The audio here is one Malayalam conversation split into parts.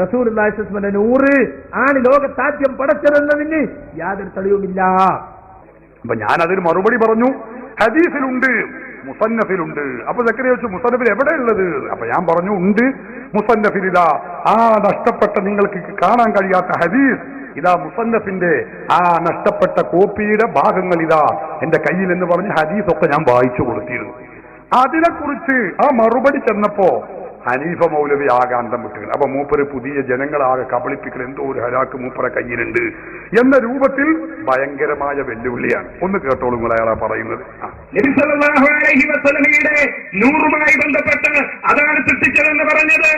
റസൂർന്റെ നൂറ് ആണ് ലോകത്താദ്യം പടച്ചതെന്നതിന് യാതൊരു തെളിവുമില്ല. അപ്പൊ ഞാൻ അതിന് മറുപടി പറഞ്ഞു. ഹദീസിലുണ്ട് മുസന്നഫിലുണ്ട്. അപ്പൊ ചക്കരി വെച്ചു മുസന്നഫിൽ എവിടെയുള്ളത് അപ്പൊ ഞാൻ പറഞ്ഞു ഉണ്ട്. മുസന്നഫിൽ ഇതാ ആ നഷ്ടപ്പെട്ട നിങ്ങൾക്ക് കാണാൻ കഴിയാത്ത ഹദീസ്. ഇതാ മുസന്നഫിന്റെ ആ നഷ്ടപ്പെട്ട കോപ്പിയുടെ ഭാഗങ്ങൾ ഇതാ എന്റെ കയ്യിൽ എന്ന് പറഞ്ഞ് ഹദീസ് ഒക്കെ ഞാൻ വായിച്ചു കൊടുത്തിരുന്നു. അതിനെക്കുറിച്ച് ആ മറുപടി ചെന്നപ്പോ ഹനീഫ മൗലവി ആകാന്തം വിട്ടുകൾ അപ്പൊ മൂപ്പര് പുതിയ ജനങ്ങളാകെ കബളിപ്പിക്കൽ എന്തോ ഒരു ഹരാക്ക് മൂപ്പരെ കയ്യിലുണ്ട് എന്ന രൂപത്തിൽ ഭയങ്കരമായ വെല്ലുവിളിയാണ്. ഒന്ന് കേട്ടോളൂ നിങ്ങൾ അയാളാ പറയുന്നത്. നൂറുമായി ബന്ധപ്പെട്ട് അതാണ് സൃഷ്ടിച്ചതെന്ന് പറഞ്ഞത്.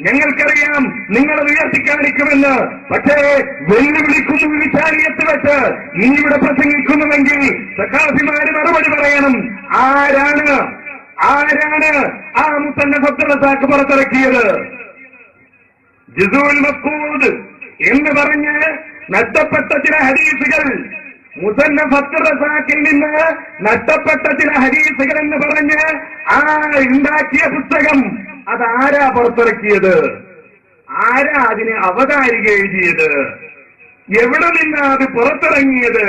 ഞങ്ങൾക്കറിയാം നിങ്ങൾ ഉയർത്തി കാണിക്കുമെന്ന് പക്ഷേ വെല്ലുവിളിക്കുന്നു വിചാരിയത്ത് വെച്ച് നീ ഇവിടെ പ്രസംഗിക്കുന്നുവെങ്കിൽ സഖാഫിമാര് മറുപടി പറയണം. ആരാണ് ആരാണ് ആ മുത്തന്റെ ഭക്തറസാക്ക് പുറത്തിറക്കിയത്? ജിസുൽ മക്കൂദ് എന്ന് പറഞ്ഞ് നഷ്ടപ്പെട്ട ചില ഹരീസുകൾ മുസന്ന ഫത്തുറസാക്കിൽ നിന്ന് നഷ്ടപ്പെട്ട ചില ഹരീസുകൾ എന്ന് പറഞ്ഞ് ആ ഉണ്ടാക്കിയ പുസ്തകം അതാരാ പുറത്തിറക്കിയത്? ആരാ അതിനെ അവതാരിക എഴുതിയത്? എവിടെ നിന്നാ അത് പുറത്തിറങ്ങിയത്?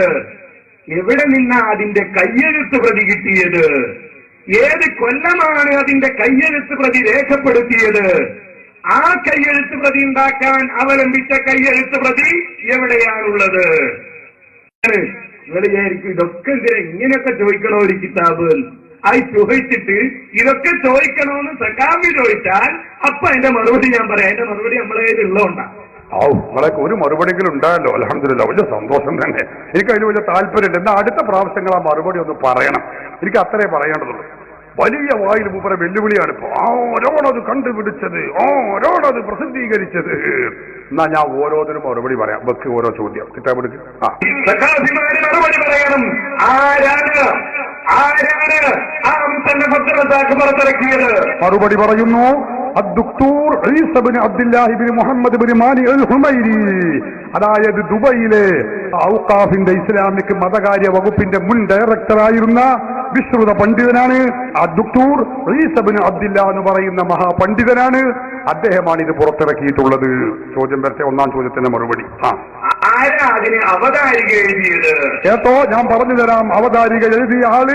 എവിടെ നിന്നാ അതിന്റെ കയ്യെഴുത്ത് പ്രതി കിട്ടിയത്? ഏത് കൊല്ലമാണ് അതിന്റെ കയ്യെഴുത്ത് പ്രതി രേഖപ്പെടുത്തിയത്? ആ കയ്യെഴുത്ത് പ്രതി ഉണ്ടാക്കാൻ അവലംബിച്ച കയ്യെഴുത്ത് പ്രതി എവിടെയാണുള്ളത്? നിങ്ങൾ വിചാരിക്കും ഇതൊക്കെ എന്തിനാ ഇങ്ങനെയൊക്കെ ചോദിക്കണോ ഒരു കിതാബ്? അത് ചോദിച്ചിട്ട് ഇതൊക്കെ ചോദിക്കണോന്ന് സഖാബി ചോദിച്ചാൽ അപ്പൊ അതിന്റെ മറുപടി ഞാൻ പറയാം. അതിന്റെ മറുപടി നമ്മളെ കയ്യിൽ ഔ നിങ്ങളൊക്കെ ഒരു മറുപടിയെങ്കിലും ഉണ്ടായല്ലോ. അലഹമില്ല വലിയ സന്തോഷം തന്നെ. എനിക്ക് അതിന് വലിയ താല്പര്യമുണ്ട് എന്നാൽ അടുത്ത പ്രാവശ്യങ്ങൾ ആ മറുപടി ഒന്ന് പറയണം. എനിക്ക് അത്രേ പറയേണ്ടതുള്ളൂ. വലിയ വായിൽ മൂപ്പര വെല്ലുവിളിയാണ് ഇപ്പൊ. ഓരോടത് കണ്ടുപിടിച്ചത്. ഓരോടത് പ്രസിദ്ധീകരിച്ചത്. എന്നാ ഞാൻ ഓരോന്നിനും മറുപടി പറയാം. വെക്ക് ഓരോ ചോദ്യം. സഖാഭിമാര് മറുപടി പറയണം. ആരാണ്? ആരാണ്? ആ തന്നെ ഭദ്രതാക്ക് പുറത്തിറക്കിയത്. മറുപടി പറയുന്നു. അതായത് ദുബൈയിലെ ഔക്കാഫിന്റെ ഇസ്ലാമിക് മതകാര്യ വകുപ്പിന്റെ മുൻ ഡയറക്ടറായിരുന്ന വിശ്രുത പണ്ഡിതനാണ് അദ്ദുക്തൂർ റീസബിൻ അബ്ദില്ല എന്ന് പറയുന്ന മഹാപണ്ഡിതനാണ്. അദ്ദേഹമാണ് ഇത് പുറത്തിറക്കിയിട്ടുള്ളത്. ചോദ്യം വരട്ടെ? ഒന്നാം ചോദ്യത്തിന്റെ മറുപടി. ആ. ആരാ അതിനെ അവതാരിക എഴുതിയത്? കേട്ടോ ഞാൻ പറഞ്ഞു തരാം. അവതാരിക എഴുതിയ ആൾ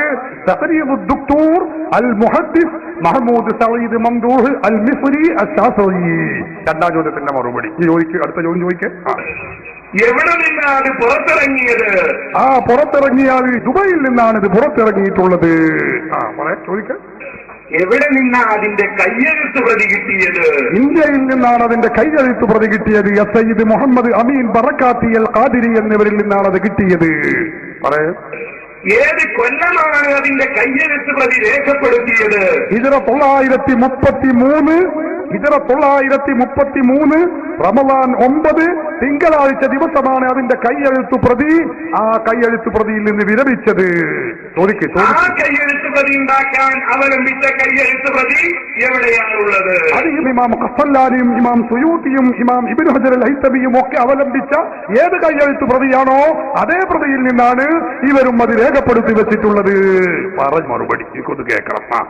തഹരീബ് ദുക്തൂർ അൽ മുഹദ്ദിസ് മഹമ്മൂദ് സഈദ് മംദൂഹ് അൽ മിസ്രി അൽ ശാസ്ത്രി രണ്ടാം ചോദ്യത്തിന്റെ മറുപടി. ഈ ചോദിക്ക് അടുത്ത ചോദ്യം ചോദിക്ക്. എവിടെ നിന്നാണ് പുറത്തിറങ്ങിയത്? ആ പുറത്തിറങ്ങിയാൽ ദുബൈയിൽ നിന്നാണ് ഇത് പുറത്തിറങ്ങിയിട്ടുള്ളത്. ആ പറയാ ചോദിക്ക. എവിടെ നിന്നാണ് അതിന്റെ കയ്യെഴുത്ത് പ്രതി കിട്ടിയത്? ഇന്ത്യയിൽ നിന്നാണ് അതിന്റെ കയ്യെഴുത്ത് പ്രതി കിട്ടിയത്. എസ് ഐദ് മുഹമ്മദ് അമീൻ ബറക്കാത്തി അൽ ഖാദിരി എന്നിവരിൽ നിന്നാണ് അത് കിട്ടിയത്. പറയൂ. ഏത് കൊല്ലമാണ് അതിന്റെ കയ്യെഴുത്ത് പ്രതി രേഖപ്പെടുത്തിയത്? ഇതര തൊള്ളായിരത്തി മുപ്പത്തി മൂന്ന് ഇതര തൊള്ളായിരത്തി മുപ്പത്തി മൂന്ന് റമദാൻ ഒമ്പത് തിങ്കളാഴ്ച ദിവസമാണ് അതിന്റെ കയ്യെഴുത്തു പ്രതി. ആ കയ്യെഴുത്തു പ്രതിയിൽ നിന്ന് വിരമിച്ചത്. ചോദിക്ക് ആ ചോദിക്ക് പ്രതി ഉണ്ടാക്കാൻ അവലംബിച്ച കയ്യെഴുത്ത് പ്രതി എവിടെയാണുള്ളത്? അത് ഇമാം ഖസ്സല്ലാനിയും ഇമാം സുയൂത്തിയും ഇമാം ഇബിൻ ഹജർ അൽ ഹൈത്തബിയും ഒക്കെ അവലംബിച്ച ഏത് കയ്യെഴുത്ത് പ്രതിയാണോ അതേ പ്രതിയിൽ നിന്നാണ് ഇവരും അത് രേഖപ്പെടുത്തി വെച്ചിട്ടുള്ളത്. പറഞ്ഞു മറുപടി എനിക്കൊന്ന് കേൾക്കണം. ആ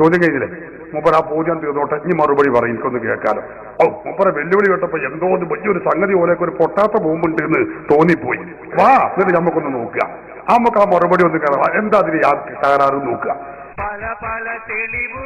ചോദ്യം കഴിഞ്ഞില്ലേ? മൂപ്പർ ആ പൂജ തീർന്നോട്ടെ. ഇനി മറുപടി പറയും എനിക്കൊന്ന് കേൾക്കാലോ. ഓ മൂപ്പറെ വെല്ലുവിളി കേട്ടപ്പോ എന്തോ വലിയൊരു സംഗതി പോലെയൊക്കെ ഒരു പൊട്ടാത്ത ബോംബുണ്ട് എന്ന് തോന്നിപ്പോയി. വാ എന്നിട്ട് നമുക്കൊന്ന് നോക്കുക. നമുക്ക് ആ മറുപടി ഒന്ന് കേൾക്കാം എന്താ അതിന് യാത്ര നോക്കുക? പല പല തെളിവ്